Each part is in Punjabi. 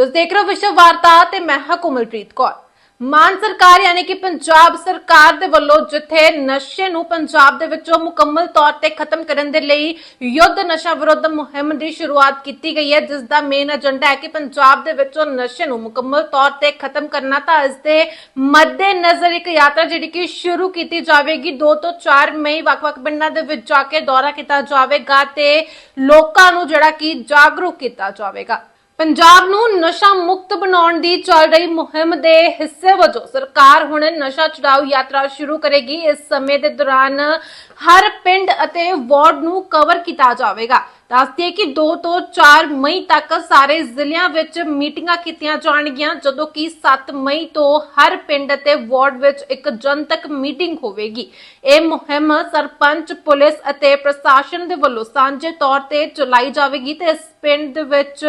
ਤੁਸੀਂ ਦੇਖ ਰਹੇ ਹੋ ਵਿਸ਼ਵ ਵਾਰਤਾ ਤੇ ਮੈਂ ਹਾਂ ਕੋਮਲਪ੍ਰੀਤ ਕੌਰ। ਮਾਨ ਸਰਕਾਰ ਯਾਨੀ ਕਿ ਪੰਜਾਬ ਸਰਕਾਰ ਦੇ ਵੱਲੋਂ ਜਿੱਥੇ ਨਸ਼ੇ ਨੂੰ ਪੰਜਾਬ ਦੇ ਵਿੱਚੋਂ ਮੁਕੰਮਲ ਤੌਰ ਤੇ ਖਤਮ ਕਰਨ ਦੇ ਲਈ ਯੁੱਧ ਨਸ਼ਾ ਵਿਰੁੱਧ ਮੁਹਿੰਮ ਦੀ ਸ਼ੁਰੂਆਤ ਕੀਤੀ ਗਈ ਹੈ, ਜਿਸ ਦਾ ਮੇਨ ਏਜੰਡਾ ਹੈ ਕਿ ਪੰਜਾਬ ਦੇ ਵਿੱਚੋਂ ਨਸ਼ੇ ਨੂੰ ਮੁਕੰਮਲ ਤੌਰ ਤੇ ਖਤਮ ਕਰਨਾ, ਤਾਂ ਇਸ ਦੇ ਮੱਦੇ ਨਜ਼ਰ ਇੱਕ ਯਾਤਰਾ ਜਿਹੜੀ ਕਿ ਸ਼ੁਰੂ ਕੀਤੀ ਜਾਵੇਗੀ। 2 ਤੋਂ 4 ਮਈ ਵੱਖ-ਵੱਖ ਪਿੰਡਾਂ ਦੇ ਵਿੱਚ ਜਾ ਕੇ ਦੌਰਾ ਕੀਤਾ ਜਾਵੇਗਾ ਤੇ ਲੋਕਾਂ ਨੂੰ ਜਿਹੜਾ ਕਿ ਜਾਗਰੂਕ ਕੀਤਾ ਜਾਵੇਗਾ। ਪੰਜਾਬ ਨੂੰ ਨਸ਼ਾ ਮੁਕਤ ਬਣਾਉਣ ਦੀ ਚੱਲ ਰਹੀ ਮੁਹਿੰਮ ਦੇ ਹਿੱਸੇ ਵਜੋਂ ਸਰਕਾਰ ਹੁਣ ਨਸ਼ਾ ਛੁਡਾਊ ਯਾਤਰਾ ਸ਼ੁਰੂ ਕਰੇਗੀ। ਇਸ ਸਮੇਂ ਦੇ ਦੌਰਾਨ ਹਰ ਪਿੰਡ ਅਤੇ ਵਾਰਡ ਨੂੰ ਕਵਰ ਕੀਤਾ ਜਾਵੇਗਾ। ਦੱਸਦੀਏ ਕਿ 2 ਤੋਂ 4 ਮਈ ਤੱਕ ਸਾਰੇ ਜ਼ਿਲ੍ਹਿਆਂ ਵਿੱਚ ਮੀਟਿੰਗਾਂ ਕੀਤੀਆਂ ਜਾਣਗੀਆਂ, ਜਦੋਂ ਕਿ 7 ਮਈ ਤੋਂ ਹਰ ਪਿੰਡ ਅਤੇ ਵਾਰਡ ਵਿੱਚ ਇੱਕ ਜਨਤਕ ਮੀਟਿੰਗ ਹੋਵੇਗੀ। ਇਹ ਮੁਹਿੰਮ ਸਰਪੰਚ, ਪੁਲਿਸ ਅਤੇ ਪ੍ਰਸ਼ਾਸਨ ਦੇ ਵੱਲੋਂ ਸਾਂਝੇ ਤੌਰ ਤੇ ਚਲਾਈ ਜਾਵੇਗੀ ਤੇ ਇਸ ਪਿੰਡ ਦੇ ਵਿੱਚ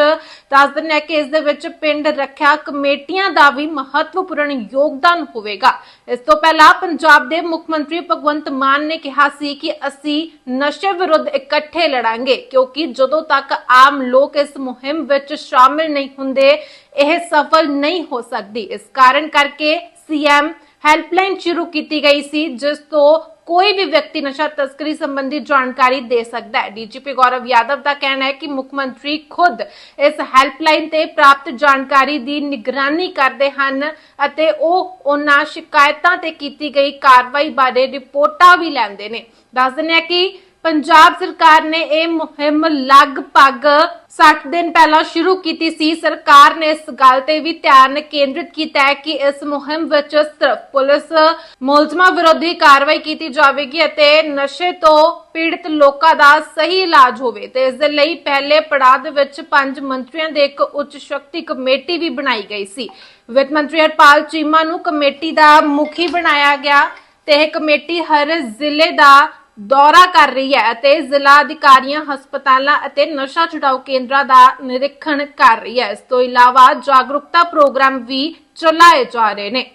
ਦੱਸ ਦਿੰਦੇ ਹਾਂ ਕਿ ਇਸ ਦੇ ਵਿੱਚ ਪਿੰਡ ਰੱਖਿਆ ਕਮੇਟੀਆਂ ਦਾ ਵੀ ਮਹੱਤਵਪੂਰਨ ਯੋਗਦਾਨ ਹੋਵੇਗਾ। ਇਸ ਤੋਂ ਪਹਿਲਾਂ ਪੰਜਾਬ ਦੇ ਮੁੱਖ ਮੰਤਰੀ ਭਗਵੰਤ ਮਾਨ ਨੇ ਕਿਹਾ ਸੀ ਕਿ ਅਸੀਂ ਨਸ਼ੇ ਵਿਰੁੱਧ ਇਕੱਠੇ ਲੜਾਂਗੇ, ਕਿਉਂਕਿ ਜਦੋਂ ਤੱਕ ਆਮ ਲੋਕ ਇਸ ਮੁਹਿੰਮ ਵਿੱਚ ਸ਼ਾਮਿਲ ਨਹੀਂ ਹੁੰਦੇ, ਇਹ ਸਫਲ ਨਹੀਂ ਹੋ ਸਕਦੀ। ਇਸ ਕਾਰਨ ਕਰਕੇ ਸੀਐਮ ਹੈਲਪਲਾਈਨ ਸ਼ੁਰੂ ਕੀਤੀ ਗਈ ਸੀ, ਜਿਸ ਤੋਂ ਕੋਈ ਵੀ ਵਿਅਕਤੀ ਨਸ਼ਾ ਤਸਕਰੀ ਸੰਬੰਧੀ ਜਾਣਕਾਰੀ ਦੇ ਸਕਦਾ ਹੈ। ਡੀਜੀਪੀ ਗੌਰਵ ਯਾਦਵ ਦਾ ਕਹਿਣਾ ਹੈ ਕਿ ਮੁੱਖ ਮੰਤਰੀ ਖੁਦ ਇਸ ਹੈਲਪਲਾਈਨ ਤੇ ਪ੍ਰਾਪਤ ਜਾਣਕਾਰੀ ਦੀ ਨਿਗਰਾਨੀ ਕਰਦੇ ਹਨ ਅਤੇ ਉਹ ਉਹਨਾਂ ਸ਼ਿਕਾਇਤਾਂ ਤੇ ਕੀਤੀ ਗਈ ਕਾਰਵਾਈ ਬਾਰੇ ਰਿਪੋਰਟਾਂ ਵੀ ਲੈਂਦੇ ਨੇ। ਦੱਸ ਦਿੰਦੇ ਹਾਂ ਕਿ ਪੰਜਾਬ ਸਰਕਾਰ ਨੇ ਇਹ ਮੁਹਿੰਮ ਲਗਭਗ 60 ਦਿਨ ਪਹਿਲਾਂ ਸ਼ੁਰੂ ਕੀਤੀ ਸੀ। ਸਰਕਾਰ ਨੇ ਇਸ ਗੱਲ ਤੇ ਵੀ ਧਿਆਨ ਕੇਂਦਰਿਤ ਕੀਤਾ ਹੈ ਕਿ ਇਸ ਮੁਹਿੰਮ ਵਿੱਚ ਸਿਰਫ ਪੁਲਿਸ ਮੁਲਜ਼ਮਾਂ ਵਿਰੋਧੀ ਕਾਰਵਾਈ ਕੀਤੀ ਜਾਵੇਗੀ ਅਤੇ ਨਸ਼ੇ ਤੋਂ ਪੀੜਤ ਲੋਕਾਂ ਦਾ ਸਹੀ ਇਲਾਜ ਹੋਵੇ ਤੇ ਇਸ ਦੇ ਲਈ ਪਹਿਲੇ ਪੜਾਅ ਦੇ ਵਿੱਚ ਪੰਜ ਮੰਤਰੀਆਂ ਦੇ ਇੱਕ ਉੱਚ ਸ਼ਕਤੀ ਕਮੇਟੀ ਵੀ ਬਣਾਈ ਗਈ ਸੀ। ਵਿੱਤ ਮੰਤਰੀ ਹਰਪਾਲ ਚੀਮਾ ਨੂੰ ਕਮੇਟੀ ਦਾ ਮੁਖੀ ਬਣਾਇਆ ਗਿਆ ਤੇ ਇਹ ਕਮੇਟੀ ਹਰ ਜ਼ਿਲ੍ਹੇ ਦਾ ਦੌਰਾ ਕਰ ਰਹੀ ਹੈ ਅਤੇ ਜ਼ਿਲ੍ਹਾ ਅਧਿਕਾਰੀਆਂ, ਹਸਪਤਾਲਾਂ ਅਤੇ ਨਸ਼ਾ ਛੁਡਾਊ ਕੇਂਦਰਾਂ ਦਾ ਨਿਰੀਖਣ ਕਰ ਰਹੀ ਹੈ। ਇਸ ਤੋਂ ਇਲਾਵਾ ਜਾਗਰੂਕਤਾ ਪ੍ਰੋਗਰਾਮ ਵੀ ਚਲਾਏ ਜਾ ਰਹੇ ਨੇ।